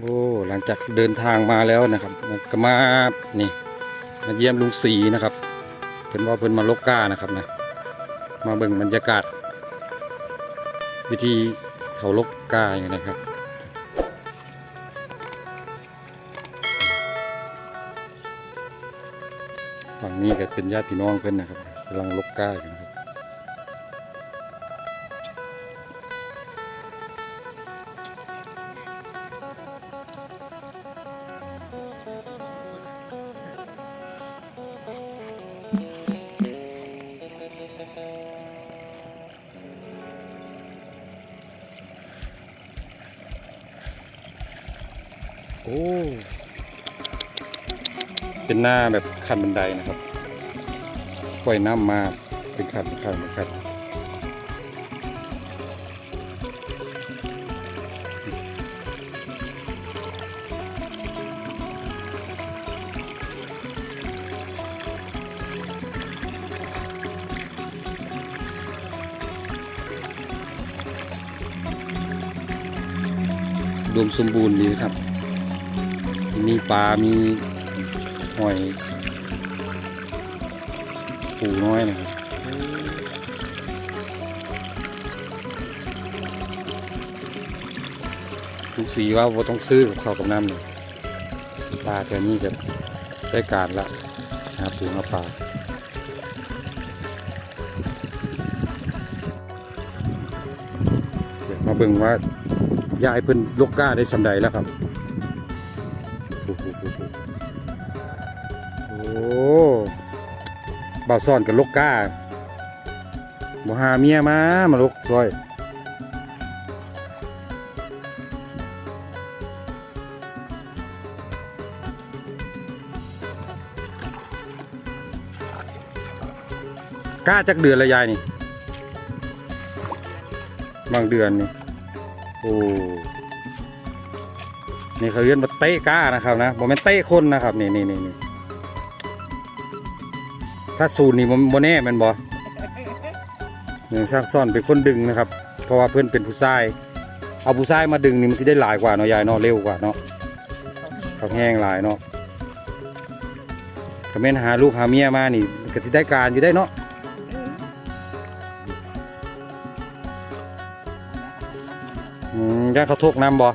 โอ้หลังจากเดินทางมาแล้วนะครับก็มานี่ มาเยี่ยมลุงศรีนะครับเพิ่นว่าเพิ่นมาลกก้านะครับนะมาเบิ่งบรรยากาศ วิธีเขาลกก้าอย่างนะครับฝั่งนี้ก็เป็นญาติพี่น้องเพิ่นนะครับกำลังลกก้าอยู่นะครับ โอ้ เป็นหน้าแบบขั้นบันไดนะครับปล่อยน้ำมาเป็นขั้นเป็นขั้นเป็นขั้นรวมสมบูรณ์ดีครับ มีปลา มีหอยปูน้อยนะครับลูกสีว่าบ่ต้องซื้อกับข้าวกับน้ำเลยปลาแค่นี้จะได้การละหาปูหาปลาเดี๋ยวมาเบิ่งว่ายายเพิ่นลกก้าได้สำใดแล้วครับ โอ้บ่าวซ่อนกับลกก้าบ่หาเมียมามาลกซอยกล้าจักเดือนละยายนี่ บางเดือนนี่ โอ้ นี่เขาเรียกว่าเตะก้านะครับนะผมเป็นเตะคนนะครับนี่นี่นี่ถ้าสูนนี่ผมโมแน่แมันบอหนึ่งซักซ่อนเป็นคนดึงนะครับ เพราะว่าเพื่อนเป็นผู้ชาย เอาผู้ชายมาดึงนี่มันจะได้หลายกว่าเนาะยายเนาะเร็วกว่าเนาะเขาแห้งหลายเนาะก็แม่นหาลูกหาเมียมานี่ก็จะได้การอยู่ได้เนาะอืมย่าเขาทุกน้ำบ่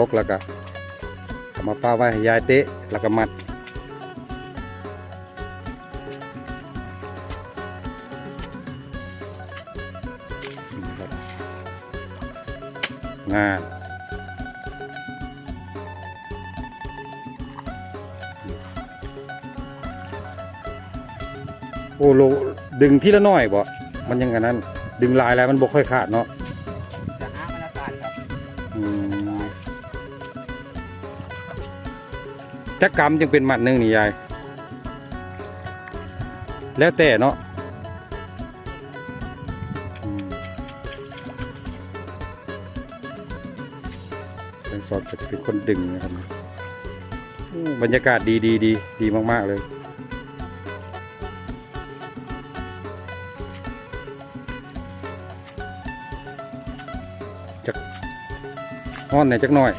ลกๆแล้วก็เอามาป้าไว้ให้ยายเตะแล้วก็มัดงานโอ้โลดึงทีละน้อยบ่ มันยังกันนั้น ดึงลายแล้วมันบกค่อยขาดเนาะ จักกรรมจึงเป็นมัดหนึ่งนี่ยาย แล้วแต่เนาะเป็นสอนจะเป็นคนดึงนะครับบรรยากาศดีดีดีดีมาก ๆ เลยฮ้อนไหนอยจักหน่อย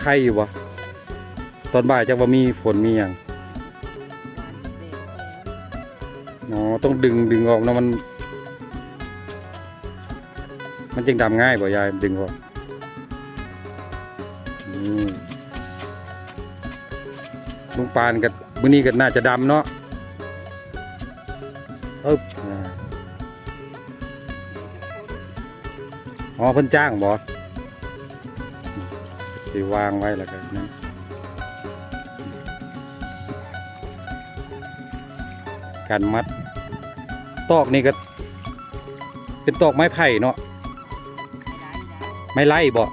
ไข่อยู่บ่ตอนบ่ายจะว่ามีฝนมีอย่างอ๋อต้องดึงดึงออกเนาะมัน มันจึงดำง่ายบ่ยายดึงออกนี่ลุงปานกับมื้อนี้ก็น่าจะดำเนาะเอ๊บอ่าอ๋อเพิ่นจ้างบ่ สิวางไว้แล้วกันนั้นการมัด ตอกนี่ก็ เป็นตอกไม้ไผ่เนาะไม้ไล่บ่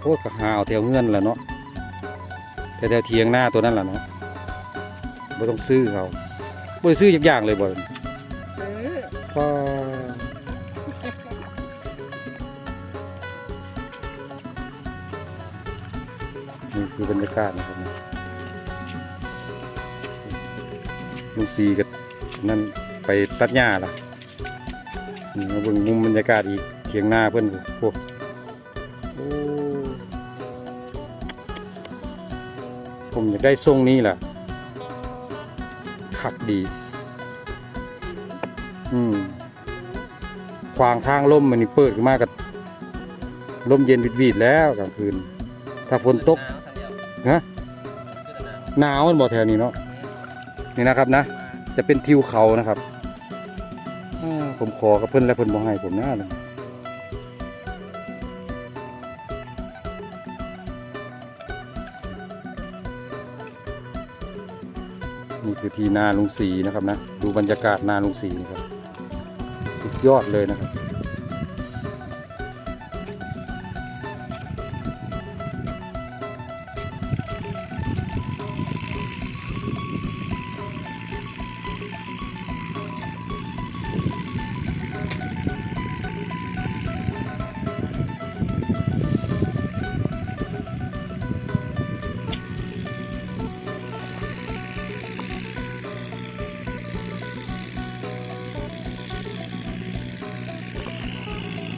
โอ้ก็หาเอาแถวเงื่อนแหละเนาะแถวๆเทียงหน้าตัวนั้นแหละเนาะไม่ต้องซื้อเขาไม่ได้ซื้อยักอย่างเลยบ่ นี่คือบรรยากาศนะครับลุงซีกับนั่นไปตัดหญ้าล่ะนี่มาเบิ่งมุมบรรยากาศอีกเคียงหน้าเพิ่อนพวกโอ้ผมอยากได้ทรงนี้แหละขักดี อืมขวางทางลมมันนี่เปิดขึ้นมากกับลมเย็นวิดๆแล้วกลางคืน ถ้าฝนตก ฮะหนาวมันบ่แถวนี้เนาะนี่นะครับนะ จะเป็นทิวเขานะครับผมขอกับเพิ่อนแล้วเพิ่อนบ่ให้ผมหนะเลยนี่คือที่นาลุงสีนะครับนะ ดูบรรยากาศนาลุงสีนะครับ สุดยอดเลยนะครับ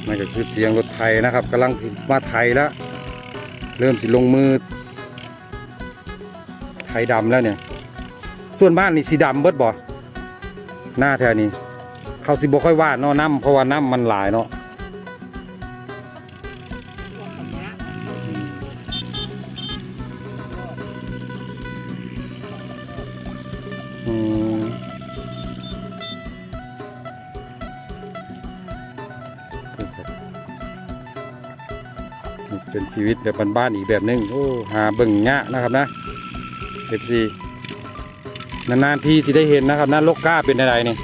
นั่นก็คือเสียงรถไทยนะครับกำลังมาไทยแล้ว เริ่มสิลงมือไทยดำแล้วเนี่ย ส่วนบ้านนี่สีดำเบิดบ่หน้าแถวนี้ เขาสิบ่ค่อยว่าดเนาะน้ำเพราะว่าน้ำมันหลายเนาะ เป็นชีวิตแบบบ้านๆอีกแบบหนึงโอ้หาเบิ่งยะนะครับนะเอฟซีนานๆทีสิได้เห็นนะครับนะลกก้าเป็นอะไรนี่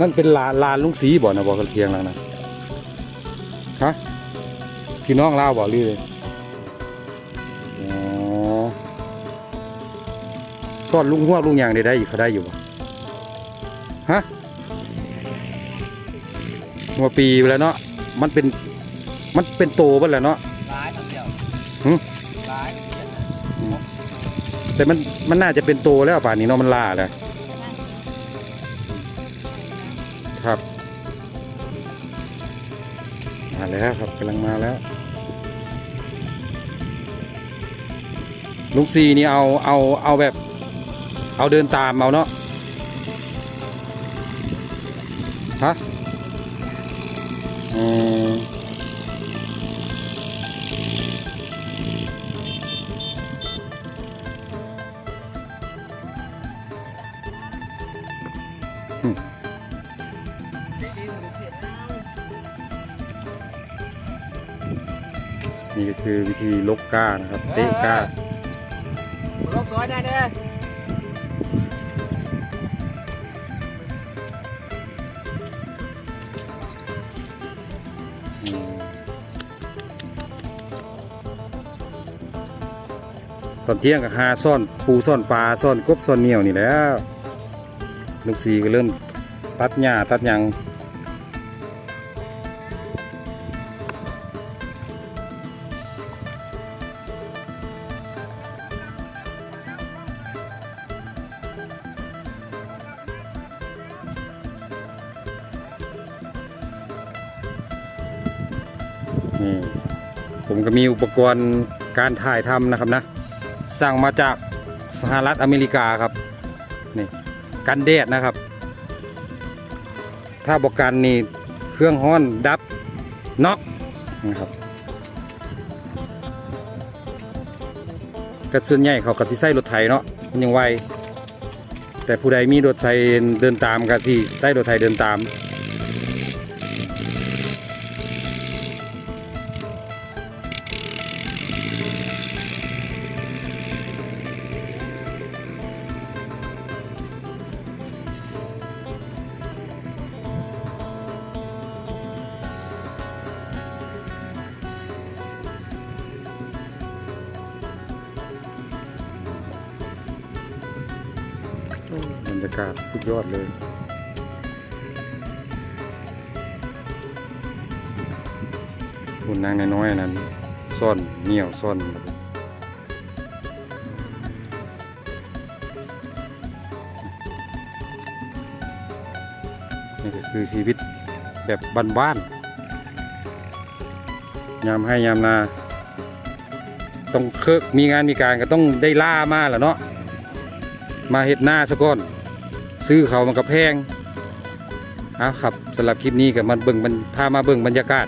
นั่นเป็นลานลานลุงสีบ่อนะบ่อกระเทียงแล้วนะ พี่น้องเล่าวบ่หรือเลยอ๋อสอนลุงหัวลุงยางได้ได้อยู่เขาได้อยู่บ่ฮะหัวปีไปแล้วเนาะมันเป็นมันเป็นโตไปแล้วเนาะร้ายทั้งเดียวหึร้ายทั้งเดียวแต่มันมันน่าจะเป็นโตแล้วป่านนี้เนาะมันล่าแล้วครับ มาแล้วครับกำลังมาแล้ว ลุงซีนี่เอาเอาเอาแบบ เอาเดินตามเอาเนาะฮะอืม นี่ก็คือวิธีลกก้านะครับเตะก้าลบสวยได้เด้ออืมตอนเที่ยงก็หาซ่อนปูซ่อนปลาซ่อนกบซ่อนเหนียวนี่แหล้วลูกสีก็เริ่มตัดหญ้าตัดหยัง นี่ผมก็มีอุปกรณ์การถ่ายทำนะครับนะสั่งมาจากสหรัฐอเมริกาครับนี่กันแดดนะครับ ถ้าบอกกันนี่เครื่องฮ้อนดับน็อกนะครับกระส่วนใหญ่เขาก็สิใส่รถไถเนาะมันยังไวแต่ผู้ใดมีรถไถเดินตามก็สิใส่รถไถเดินตามากาศสุดยอดเลยหุ่นนางน้อยๆนั้นซ่อนเหนียวซ่อนนี่คือชีวิตแบบบ้านๆ ยามให้ยามนา ต้องเคิกมีงานมีการก็ต้องได้ล่ามาแหละเนาะ มาเห็ดหน้าสะก่อน ซื้อเขามันก็แพงเอาครับสำหรับคลิปนี้กับมันเบิ่งมันพามาเบิ่งบรรยากาศ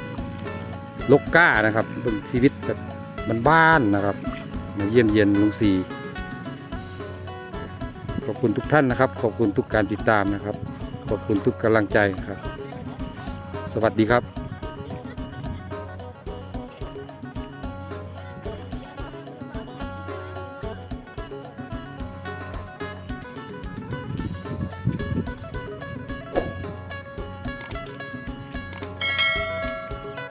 ลกก้านะครับเบิ่งชีวิตแบบบ้านนะครับมาเยี่ยมเยียนลุงสีขอบคุณทุกท่านนะครับ ขอบคุณทุกการติดตามนะครับ ขอบคุณทุกกำลังใจครับ สวัสดีครับ